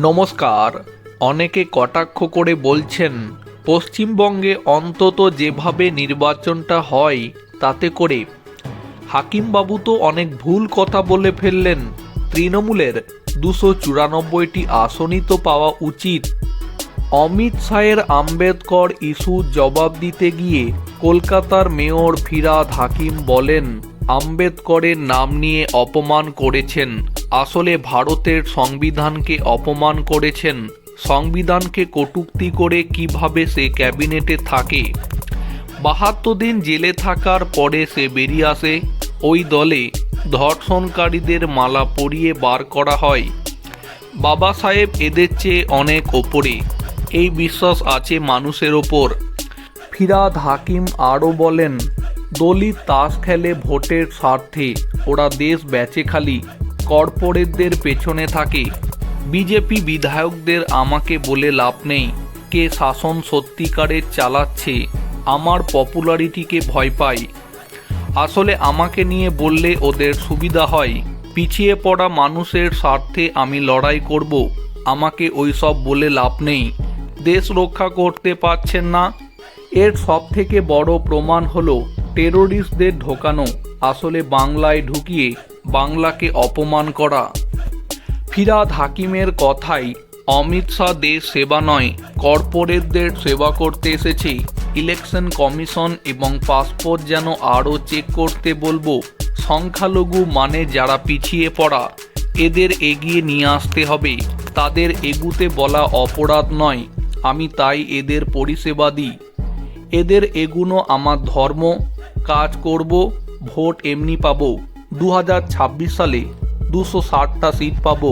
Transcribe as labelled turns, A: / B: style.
A: নমস্কার। অনেকে কটাক্ষ করে বলছেন, পশ্চিমবঙ্গে অন্তত যেভাবে নির্বাচনটা হয়, তাতে করে। হাকিমবাবু তো অনেক ভুল কথা বলে ফেললেন। তৃণমূলের দুশো চুরানব্বইটি আসনই তো পাওয়া উচিত। অমিত শাহের আম্বেদকর ইস্যুর জবাব দিতে গিয়ে কলকাতার মেয়র ফিরাদ হাকিম বলেন আম্বেদকরের নাম নিয়ে অপমান করেছেন। আসলে ভারতের সংবিধানকে অপমান করেছেন। সংবিধানকে কটূক্তি করে কীভাবে সে ক্যাবিনেটে থাকে? বাহাত্তর দিন জেলে থাকার পরে সে বেরিয়ে আসে। ওই দলে ধর্ষণকারীদের মালা পরিয়ে বার করা হয়। বাবা সাহেব এদের চেয়ে অনেক ওপরে। এই বিশ্বাস আছে মানুষের ওপর। ফিরাদ হাকিম আরও বলেন দলিত তাস খেলে ভোটের স্বার্থে। ওরা দেশ বেচে খালি। কর্পোরেটদের পেছনে থাকে। বিজেপি বিধায়কদের আমাকে বলে লাভ নেই। কে শাসন সত্যিকারের চালাচ্ছে? আমার পপুলারিটিকে ভয় পাই। আসলে আমাকে নিয়ে বললে ওদের সুবিধা হয়। পিছিয়ে পড়া মানুষের স্বার্থে আমি লড়াই করব। আমাকে ওইসব বলে লাভ নেই। দেশ রক্ষা করতে পারছেন না? এর সব থেকে বড় প্রমাণ হলো টেরোরিস্টদের ঢোকানো, আসলে বাংলায় ঢুকিয়ে বাংলাকে অপমান করা। ফিরাদ হাকিমের কথাই, অমিত শাহ দেশ সেবা নয়, কর্পোরেটদের সেবা করতে এসেছে। ইলেকশন কমিশন এবং পাসপোর্ট যেন আরও চেক করতে বলব, সংখ্যালঘু মানে যারা পিছিয়ে পড়া, এদের এগিয়ে নিয়ে আসতে হবে। তাদের এগুতে বলা অপরাধ নয়, আমি তাই এদের পরিষেবা দিই। এদের এগুনো আমার ধর্ম কাজ করব ভোট এমনি পাবো। দু হাজার ছাব্বিশ সালে দুশো ষাটটা সিট পাবো।